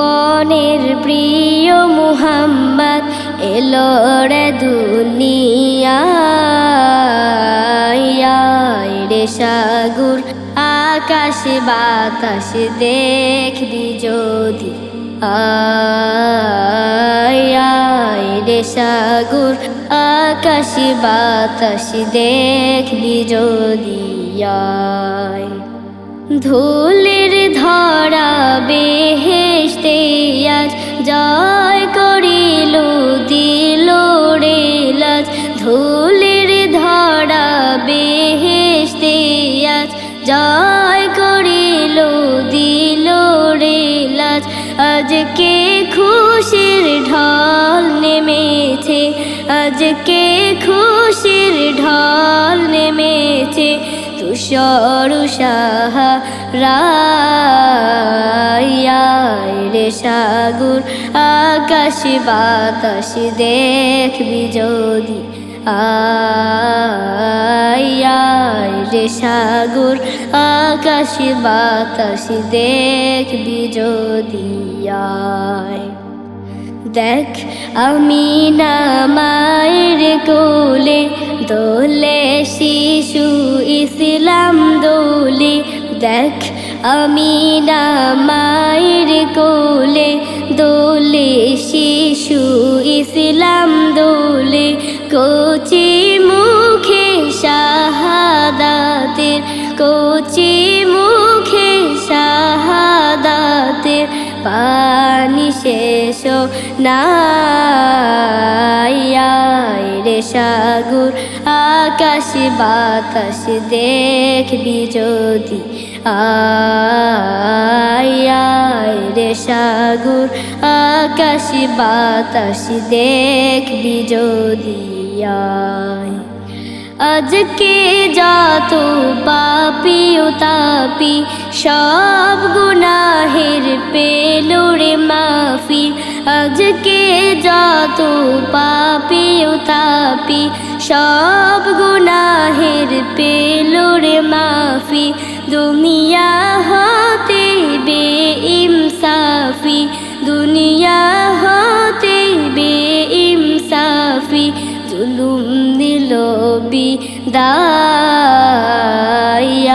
ত্রিভুবনের প্রিয় মুহাম্মদ এলো রে দুনিয়ায় রে সাগুর, আকাশ বাতাস দেখবি যদি। আয় রে সাগুর, আকাশ বাতাস দেখবি যদি। ধুলির ধরা ধুলির ধরা বেহেশতে আজ জয় করিল, দিল রে লাজ। আজকে খুশির ঢল নেমেছে? আজকে খুশির ঢল নেমেছে? তুষর সাহারায় রে সাগুর, আকাশ বাতাস দেখবি যদি। আয় রে সাগর, আকাশ বাতাস দেখবি যদি দেখ, আমি না মায়ের কোলে, দোলে শিশু ইসলাম দোলে। দেখ, আমি না মায়ের কোলে, দোলে কোচি মুখে শাহাদাতের, কোচি মুখে শাহাদাতের পানি শেষ নাই। রে সাগুর, আকাশ বাতাস দেখবি যদি। আয় রে সাগুর আকাশ বাতাস দেখবি যদি আজকে যত পাপি ও তাপি, সব গুনাহের পেলোরে মাফি। আজকে যত পাপি ও তাপি, সব গুনাহের পেলোরে মাফি। দুনিয়া জুলুম দিল বিদায়।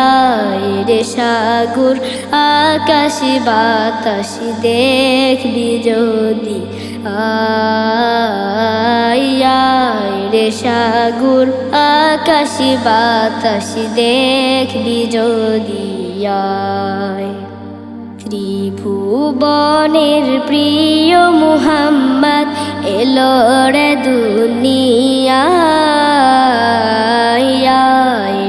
রে সাগর, আকাশ বাতাস দেখবি যদি আয়। রে সাগর, আকাশ বাতাস দেখবি যদি আয়। ত্রিভুবনের প্রিয় মুহাম্মদ এলো রে দুনিয়ায়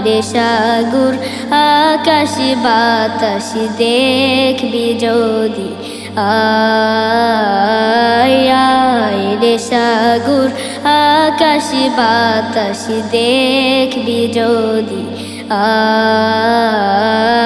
রে সাগুর, আকাশ বাতাস দেখবি যদি। আয় রে সাগুর, আকাশ বাতাস দেখবি যদি। আয়